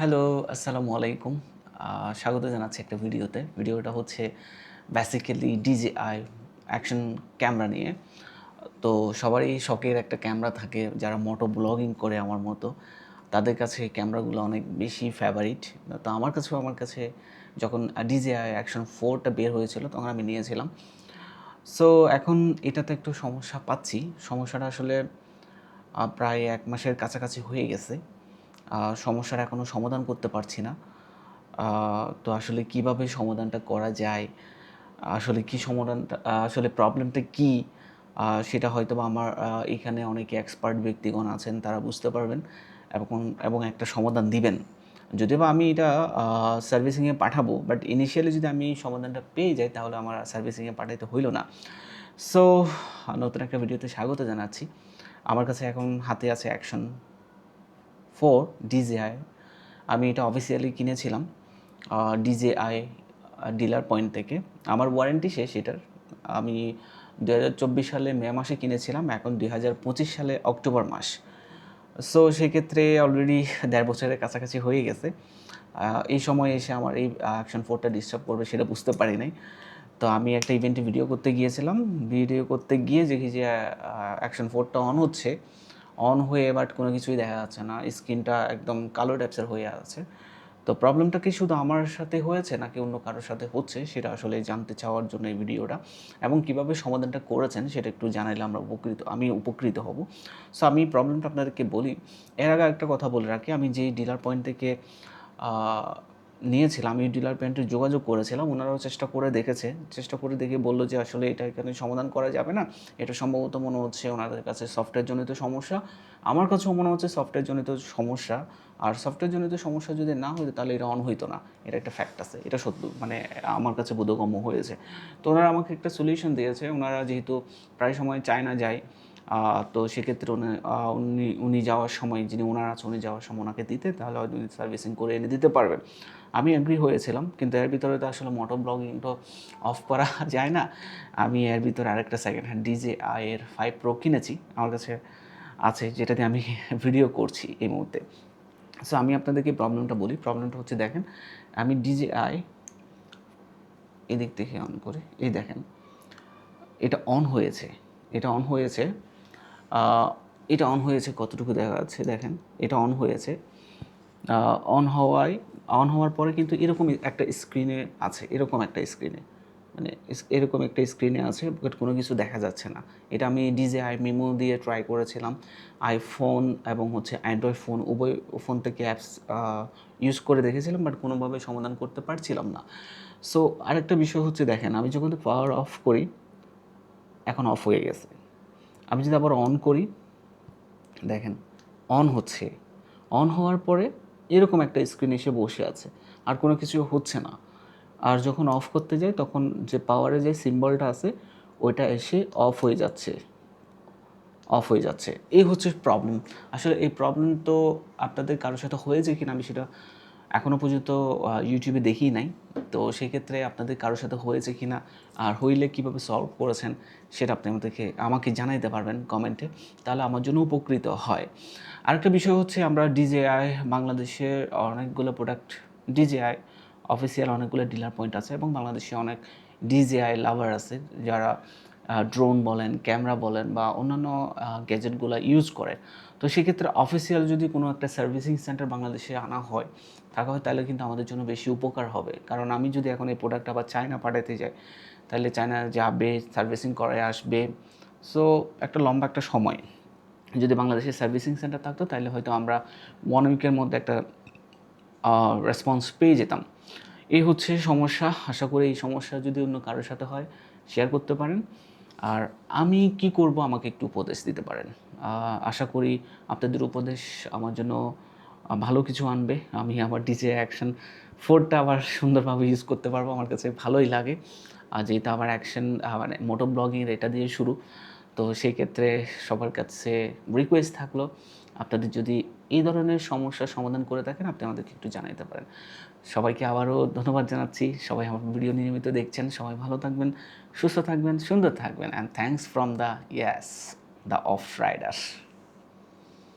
Hello, আসসালামু আলাইকুম। স্বাগত জানাচ্ছি একটা ভিডিওতে। ভিডিওটা হচ্ছে বেসিক্যালি ডিজিআই অ্যাকশন ক্যামেরা নিয়ে। তো সবারই শখের একটা ক্যামেরা থাকে, যারা মোটো ব্লগিং করে আমার মতো। তাদের কাছে ক্যামেরাগুলো অনেক বেশি ফেভারিট তো আমার কাছেও আমার কাছে যখন ডিজিআই অ্যাকশন ফোরটা বের হয়েছিল, তখন আমি নিয়েছিলাম। সো এখন এটাতে একটু সমস্যা পাচ্ছি। সমস্যাটা আসলে প্রায় এক মাসের কাছাকাছি হয়ে গেছে। সমস্যার এখনও সমাধান করতে পারছি না। তো আসলে কীভাবে সমাধানটা করা যায়? আসলে কি সমাধানটা আসলে প্রবলেমটা কি? সেটা হয়তো আমার এখানে অনেকে এক্সপার্ট ব্যক্তিগণ আছেন, তারা বুঝতে পারবেন এবং এবং একটা সমাধান দিবেন। যদিও বা আমি এটা সার্ভিসিংয়ে পাঠাবো বাট ইনিশিয়ালি যদি আমি সমাধানটা পেয়ে যাই, তাহলে আমার সার্ভিসিংয়ে পাঠাইতে হইল না। সো নতুন একটা ভিডিওতে স্বাগত জানাচ্ছি। আমার কাছে এখন হাতে আছে অ্যাকশন ফোর ডিজেআই আমি এটা অফিসিয়ালি কিনেছিলাম ডিজেআই ডিলার পয়েন্ট থেকে। আমার ওয়ারেন্টি শেষ এটার। আমি দু চব্বিশ সালে মে মাসে কিনেছিলাম, এখন দুই হাজার পঁচিশ সালে অক্টোবর মাস। সো সেক্ষেত্রে অলরেডি দেড় বছরের কাছাকাছি হয়ে গেছে। এই সময় এসে আমার এই অ্যাকশন ফোরটা ডিস্টার্ব করবে সেটা বুঝতে পারি নাই। তো আমি একটা ইভেন্টে ভিডিও করতে গিয়েছিলাম। ভিডিও করতে গিয়ে দেখি যে অ্যাকশন ফোরটা অন হচ্ছে। অন হয়ে বাট কোনো কিছুই দেখা যাচ্ছে না। স্ক্রিনটা একদম কালো টাইপসের হয়ে আছে। তো প্রবলেমটা কি শুধু আমার সাথে হয়েছে নাকি অন্য কারোর সাথে হচ্ছে সেটা আসলে জানতে চাওয়ার জন্য এই ভিডিওটা এবং কীভাবে সমাধানটা করেছেন সেটা একটু জানাইলে আমরা উপকৃত, আমি উপকৃত হব। সো আমি প্রবলেমটা আপনাদেরকে বলি। এর আগে একটা কথা বলে রাখি। আমি যেই ডিলার পয়েন্ট থেকে নিয়েছিলাম আমি ডিলার পয়েন্টে যোগাযোগ করেছিলাম ওনারাও চেষ্টা করে দেখেছে চেষ্টা করে দেখে বলল যে আসলে এটা এখানে সমাধান করা যাবে না এটা সম্ভবত মনে হচ্ছে ওনাদের কাছে সফটওয়্যার জনিত সমস্যা আমার কাছেও মনে হচ্ছে সফটওয়্যার জনিত সমস্যা আর সফটওয়্যার জনিত সমস্যা যদি না হতো তাহলে এটা অন হইতো না এটা একটা ফ্যাক্ট আছে এটা সত্য মানে আমার কাছে বোধগম্য হয়েছে তো ওনারা আমাকে একটা সলিউশন দিয়েছে ওনারা যেহেতু প্রায় সময় চায়না যায় আহ, তো সেক্ষেত্রে উনি উনি যাওয়ার সময়, যিনি ওনার আছে, উনি যাওয়ার সময় ওনাকে দিতে, তাহলে হয়তো উনি সার্ভিসিং করে এনে দিতে পারবেন। আমি অ্যাগ্রি হয়েছিলাম, কিন্তু এর ভিতরে তো আসলে মোটো ব্লগিং তো অফ করা যায় না। আমি এর ভিতরে আরেকটা সেকেন্ড হ্যান্ড ডিজে আই এর ফাইভ প্রো কিনেছি, আমার কাছে আছে, যেটাতে আমি ভিডিও করছি এই মুহূর্তে। সো আমি আপনাদেরকে প্রবলেমটা বলি। প্রবলেমটা হচ্ছে, দেখেন, আমি ডিজে আই এদিক থেকে অন করে, এই দেখেন, এটা অন হয়েছে, এটা অন হয়েছে এটা অন হয়েছে, কতটুকু দেখা যাচ্ছে দেখেন, এটা অন হয়েছে। অন হওয়ায় অন হওয়ার পরে কিন্তু এরকম একটা স্ক্রিনে আছে, এরকম একটা স্ক্রিনে মানে এরকম একটা স্ক্রিনে আছে বাট কোনো কিছু দেখা যাচ্ছে না। এটা আমি ডিজে আই মিমো দিয়ে ট্রাই করেছিলাম। আইফোন এবং হচ্ছে অ্যান্ড্রয়েড ফোন উভয় ফোন থেকে অ্যাপস ইউজ করে দেখেছিলাম বাট কোনোভাবে সমাধান করতে পারছিলাম না। সো আরেকটা বিষয় হচ্ছে দেখেন, আমি যখন পাওয়ার অফ করি, এখন অফ হয়ে গেছে। আমি যদি আবার অন করি, দেখেন অন হচ্ছে। অন হওয়ার পরে এরকম একটা স্ক্রিন এসে বসে আছে, আর কোনো কিছু হচ্ছে না। আর যখন অফ করতে যাই, তখন যে পাওয়ারে যে সিম্বলটা আছে, ওইটা এসে অফ হয়ে যাচ্ছে। অফ হয়ে যাচ্ছে। এই হচ্ছে প্রবলেম আসলে এই প্রবলেম তো আপনাদের কারোর সাথে হয়েছে কিনা আমি সেটা এখনও পর্যন্ত ইউটিউবে দেখি নাই। তো সেক্ষেত্রে আপনাদের কারোর সাথে হয়েছে কি না আর হইলে কীভাবে সলভ করেছেন, সেটা আপনি আমাদেরকে, আমাকে জানাইতে পারবেন কমেন্টে তাহলে আমার জন্য উপকৃত হয়। আরেকটা বিষয় হচ্ছে আমরা ডিজেআই বাংলাদেশের অনেকগুলো প্রোডাক্ট ডিজেআই অফিসিয়াল অনেকগুলো ডিলার পয়েন্ট আছে এবং বাংলাদেশে অনেক ডিজেআই লাভার আছে, যারা ড্রোন বলেন ক্যামেরা বলেন বা অন্যান্য গ্যাজেটগুলো ইউজ করে, তো সেক্ষেত্রে অফিসিয়াল যদি কোনো একটা সার্ভিসিং সেন্টার বাংলাদেশে আনা হয় থাকা হয় তাহলে কিন্তু আমাদের জন্য বেশি উপকার হবে। কারণ আমি যদি এখন এই প্রোডাক্ট আবার চায়না পাঠাতে যাই, তাহলে চায়না যাবে সার্ভিসিং করে আসবে। সো একটা লম্বা একটা সময়। যদি বাংলাদেশে সার্ভিসিং সেন্টার থাকতো, তাহলে হয়তো আমরা ওয়ান উইকের মধ্যে একটা রেসপন্স পেয়ে যেতাম। এই হচ্ছে সমস্যা। আশা করি এই সমস্যা যদি অন্য কারোর সাথে হয় শেয়ার করতে পারেন। আর আমি কি করব আমাকে একটু উপদেশ দিতে পারেন? আশা করি আপনাদের উপদেশ আমার জন্য ভালো কিছু আনবে। আমি আমার ডিজে অ্যাকশন ফোরটা আবার সুন্দরভাবে ইউজ করতে পারব, আমার কাছে ভালোই লাগে। আর যেহেতু আমার অ্যাকশন মানে মোটো ব্লগিং এটা দিয়ে শুরু, তো সেই ক্ষেত্রে সবার কাছে রিকোয়েস্ট থাকল আপনাদের যদি এই ধরনের সমস্যার সমাধান করে থাকেন, আপনি আমাদেরকে একটু জানাইতে পারেন। সবাইকে আবারও ধন্যবাদ জানাচ্ছি। সবাই আমার ভিডিও নিয়মিত দেখছেন, সবাই ভালো থাকবেন, সুস্থ থাকবেন, সুন্দর থাকবেন। And thanks from the yes the of rider